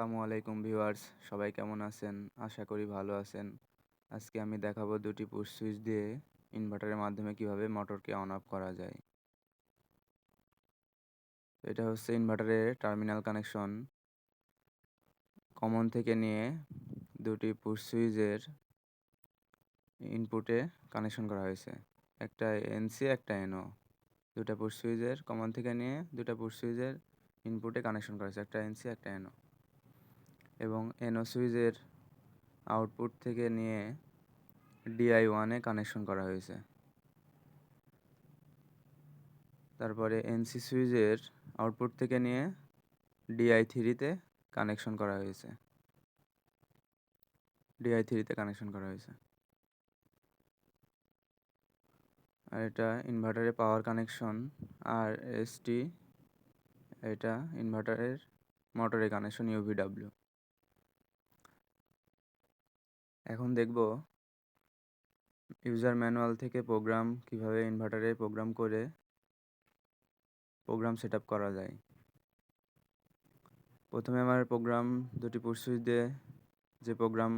আসসালামু আলাইকুম ভিউয়ার্স, সবাই কেমন আছেন? আশা করি ভালো আছেন। আজকে আমি দেখাবো দুটি পুশ সুইচ দিয়ে ইনভার্টারের মাধ্যমে কীভাবে মোটরকে অন অফ করা যায়। এটা হচ্ছে ইনভার্টারের টার্মিনাল কানেকশন। কমন থেকে নিয়ে দুটি পুশ সুইচের ইনপুটে কানেকশন করা হয়েছে। একটা এনসি একটা এনও দুটা পুশ সুইচের, কমন থেকে নিয়ে দুটা পুশ সুইচের ইনপুটে কানেকশন করা হয়েছে। একটা এনসি একটা এনও এবং এনও সুইচের আউটপুট থেকে নিয়ে ডিআই ওয়ানে কানেকশন করা হয়েছে। তারপরে এনসি সুইচের আউটপুট থেকে নিয়ে ডিআই থ্রিতে কানেকশন করা হয়েছে। ডিআই থ্রিতে কানেকশন করা হয়েছে। আর এটা ইনভার্টারের পাওয়ার কানেকশন, আর এসটি এটা ইনভার্টারের মোটরের কানেকশন, ইউভিডাব্লিউ। এখন দেখব ইউজার ম্যানুয়াল থেকে প্রোগ্রাম কীভাবে ইনভার্টারে প্রোগ্রাম করে প্রোগ্রাম সেট করা যায়। প্রথমে আমার প্রোগ্রাম দুটি পুরসুইচ দিয়ে যে প্রোগ্রাম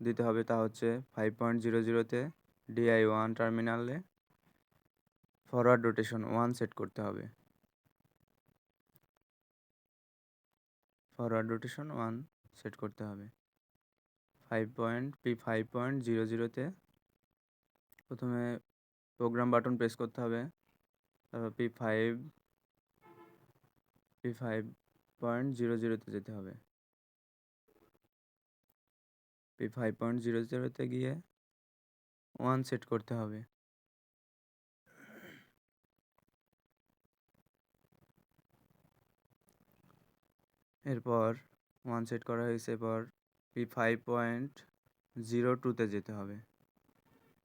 দিতে হবে তা হচ্ছে ফাইভ পয়েন্ট জিরো জিরোতে ডিআই ওয়ান টার্মিনালে ফরওয়ার্ড রোটেশন ওয়ান সেট করতে হবে। ফরওয়ার্ড রোটেশন ওয়ান সেট করতে হবে। Five point P five point zero জিরোতে প্রথমে প্রোগ্রাম বাটন প্রেস করতে হবে। তারপর P five P five point zero জিরোতে যেতে হবে। পি ফাইভ পয়েন্ট জিরো জিরোতে গিয়ে ওয়ান সেট করতে হবে। এরপর ওয়ান সেট করা হয়েছে। এরপর পি ফাইভ পয়েন্ট জিরো টুতে যেতে হবে।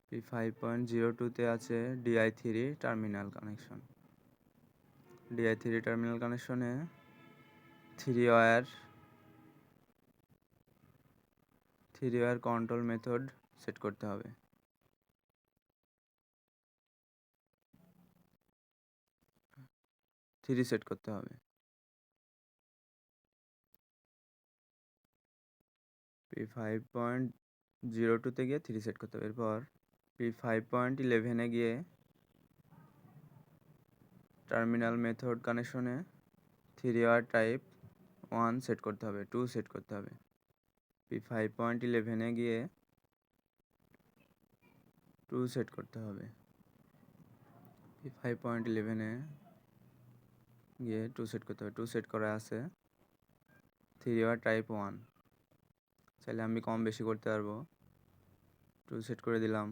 পি ফাইভ পয়েন্ট জিরো টুতে আছে DI three terminal connection DI three terminal কানেকশনে three wire three wire control method set করতে হবে। থ্রি সেট করতে হবে। পি ফাইভ পয়েন্ট জিরো টুতে গিয়ে থ্রি সেট করতে হবে। এরপর পি ফাইভ পয়েন্ট ইলেভেনে গিয়ে টার্মিনাল মেথড কানেকশনে থ্রি আর টাইপ ওয়ান সেট করতে হবে টু সেট করতে হবে। পি ফাইভ পয়েন্ট ইলেভেনে গিয়ে টু সেট করতে হবে। পি ফাইভ পয়েন্ট ইলেভেনে গিয়ে টু সেট করতে হবে। টু সেট করা আছে থ্রি আর টাইপ ওয়ান চাইলে আমি কম বেশি করতে পারব। টু সেট করে দিলাম।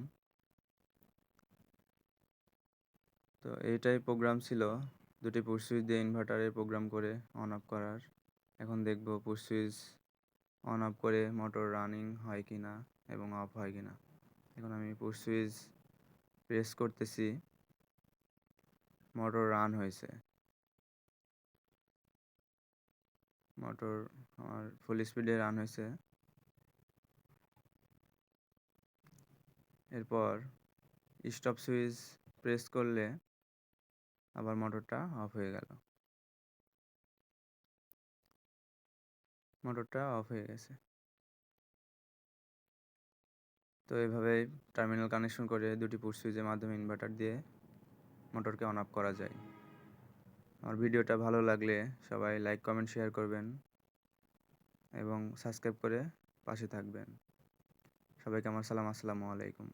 তো এইটাই প্রোগ্রাম ছিল। দুটি পুশ সুইচ দিয়ে ইনভার্টারে প্রোগ্রাম করে অন অফ করার। এখন দেখব পুশ সুইচ অন অফ করে মোটর রানিং হয় কি না এবং অফ হয় কি না এখন আমি পুশ সুইচ প্রেস করতেছি। মোটর রান হয়েছে। মোটর আমার ফুল স্পিডে রান হয়েছে। এরপর স্টপ সুইচ প্রেস করলে আবার মোটরটা অফ হয়ে গেল। মোটরটা অফ হয়ে গেছে। তো এভাবে টার্মিনাল কানেকশন করে দুটি পুট সুইচের মাধ্যমে ইনভার্টার দিয়ে মোটরকে অন অফ করা যায়। আমার ভিডিওটা ভালো লাগলে সবাই লাইক কমেন্ট শেয়ার করবেন এবং সাবস্ক্রাইব করে পাশে থাকবেন। সবাইকে আমার সালাম আসসালামু আলাইকুম।